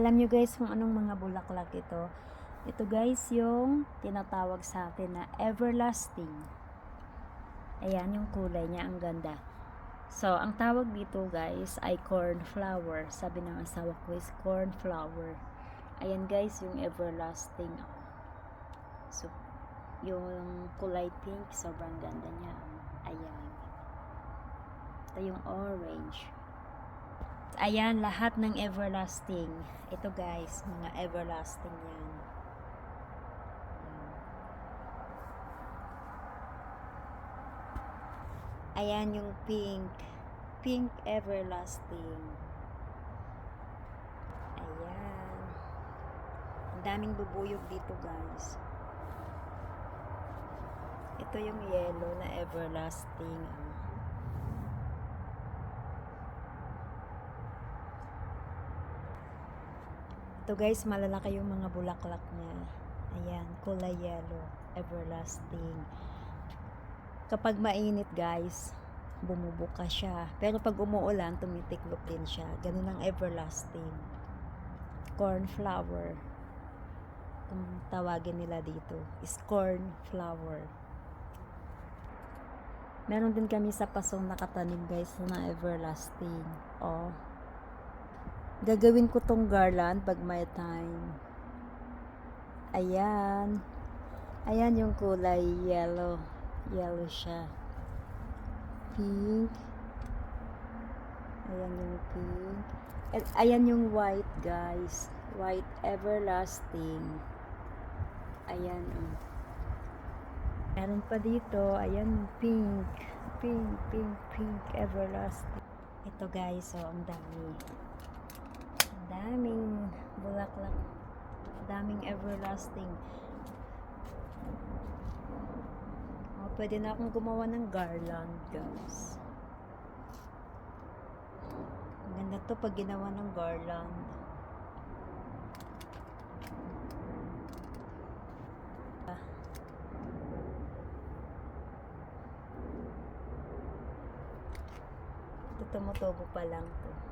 Alam nyo guys kung anong mga bulaklak ito? Ito guys yung tinatawag sa atin na everlasting. Ayan yung kulay niya, ang ganda. So, ang tawag dito guys ay cornflower. Sabi ng asawa ko is cornflower. Ayan guys yung everlasting. So, yung kulay pink, sobrang ganda niya. Ayan. Ito yung orange. Ayan, lahat ng everlasting. Ito guys, mga everlasting yan. Ayan yung pink. Pink everlasting. Ayan. Ang daming bubuyog dito guys. Ito yung yellow na everlasting. Ito guys, malalaki yung mga bulaklak niya. Ayan, kulay yellow, everlasting. Kapag mainit guys, bumubuka siya. Pero pag umuulan, tumitiklop din siya. Ganun ang everlasting. Cornflower. Kung tawagin nila dito, is cornflower. Meron din kami sa pasong nakatanim guys na everlasting. Oh. Gagawin ko tong garland pag may time. Ayan. Ayan yung kulay yellow. Yellow siya. Pink. Ayan yung pink. At ayan yung white guys. White everlasting. Ayan. Oh. Meron pa dito. Ayan pink. Pink, pink, pink. Everlasting. Ito guys. Oh, ang dami daming bulaklak daming everlasting. Oh, pwede na akong gumawa ng garland guys. Ang ganda to pag ginawa ng garland. Tumutubo pa lang to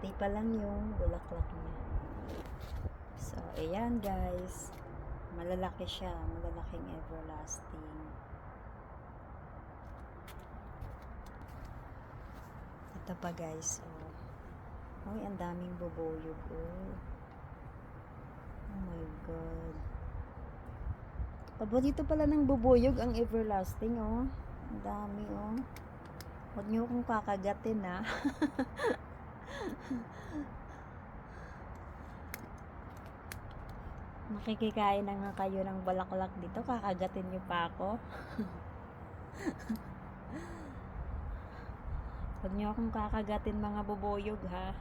Kunti pa lang yung bulaklak niya. So, ayan guys. Malalaki siya. Malalaking everlasting. Ito pa guys. Oh. Ay, ang daming bubuyog. Oh. oh my God. Paborito pala ng bubuyog ang everlasting. Oh. Ang dami. Oh. Huwag niyo akong kakagatin ah. Makikikain na nga kayo ng balaklak dito. Kakagatin niyo pa ako. Huwag niyo akong kakagatin mga bubuyog ha.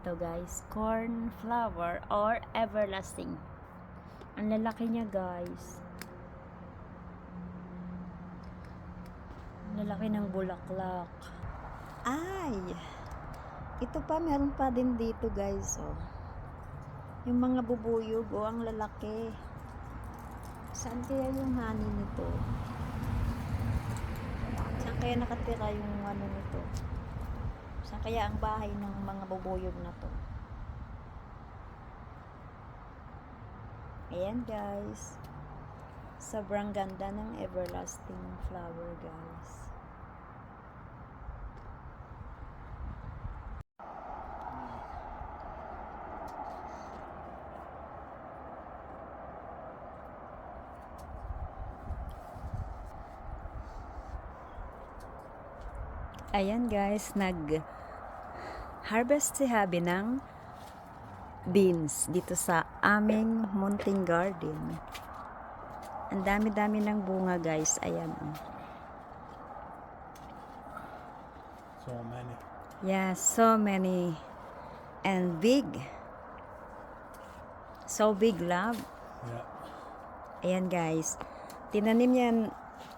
Ito guys, corn flower or everlasting. Ang lalaki niya guys. Ang lalaki ng bulaklak. Ay! Ito pa, meron pa din dito guys, oh. Yung mga bubuyog, oh, ang lalaki. Saan kaya yung honey nito? Saan kaya nakatira yung ano nito? Saan kaya ang bahay ng mga bubuyog na to? Ayan guys. Sobrang ganda ng everlasting flower guys. Ayan guys, nag harvest si Habi ng beans dito sa aming munting garden. Ang dami-dami ng bunga guys. Ayan. oh. So many. Yeah, so many. And big. So big love. Yeah. Ayan guys. Tinanim yan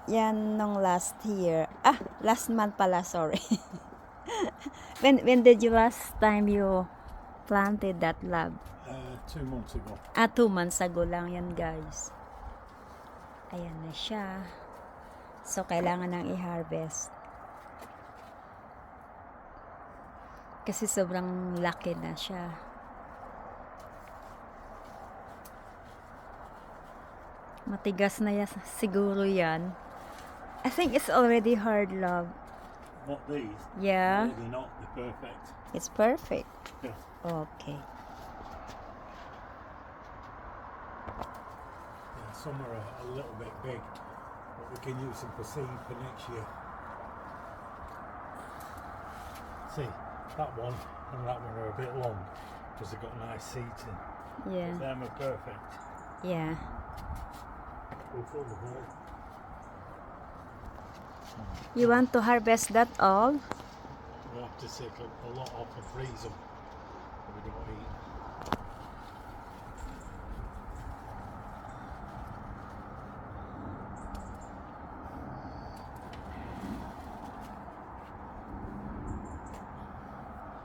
yan nung last year. Ah, last month pala, sorry. when when did you last time you planted that lab? Uh, two months ago. Ah, two months ago lang yan guys. Ayan na siya. So, kailangan nang i-harvest. Kasi sobrang laki na siya. Matigas na ya siguro yan. I think it's already hard, love. Not these. Yeah, No, they're not. They're perfect. it's perfect. Yeah. Okay. Yeah, some are a, a little bit big, but we can use them for seed for next year. See, that one and that one are a bit long because they've got nice seeds in. Yeah. Them are perfect. Yeah. You want to harvest that all? We'll have to take a, a lot off and freeze them. But we don't eat.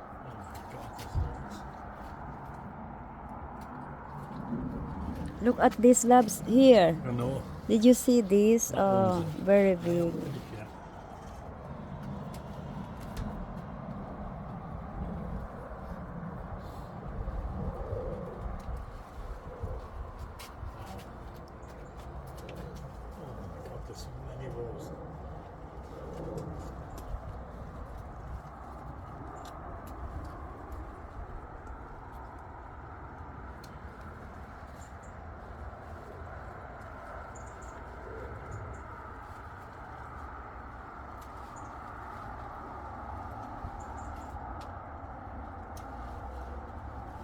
Oh my God, there's loads. Look at these labs here. I know. Did you see this? Oh, very big. Yeah. Oh my God, there's so many rows.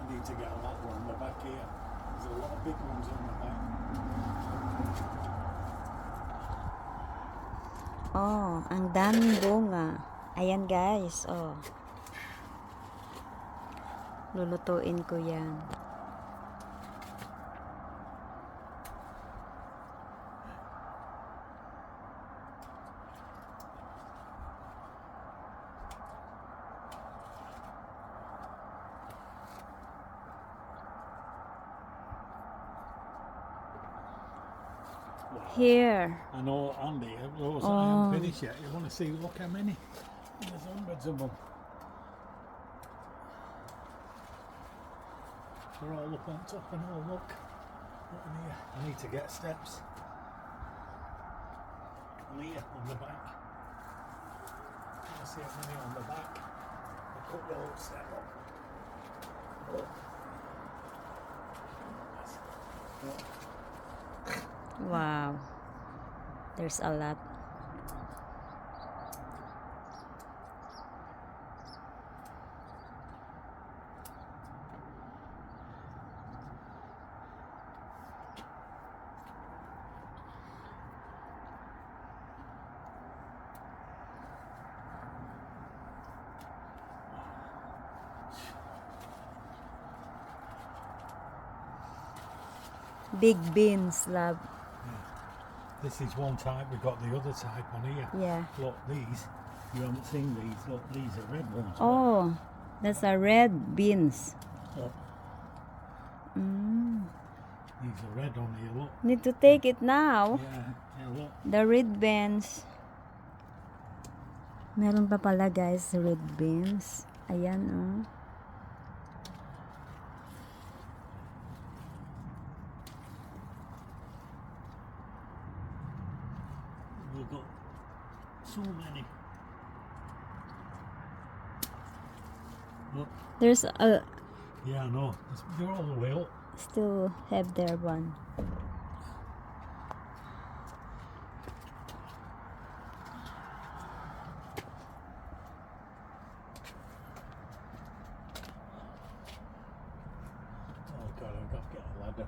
I need to get a lot more on the back here. There's a lot of big ones on the back. Oh, ang daming bunga. Ayan guys, oh. Lulutuin ko yan. Here. I know, Andy, those I Oh. haven't finished yet. You want to see, look how many? There's hundreds of them. They're all up on top and all, look. Look in here. I need to get steps. And here, on the back. I see how many on the back. I put the whole step up. Look. Look. Wow. There's a lot. Big beans, love. This is one type, we've got the other type on here. Yeah. Look, these, you haven't seen these, look, these are red ones. Oh, that's a red beans. Look, Mm. these are red on here, look. Need to take it now. Yeah, yeah, look. The red beans. Meron pa pala guys, red beans. Ayan oh. so many. No. There's a. Yeah, no, they're all the way up. Still have their one. Oh god, I've got to get a ladder.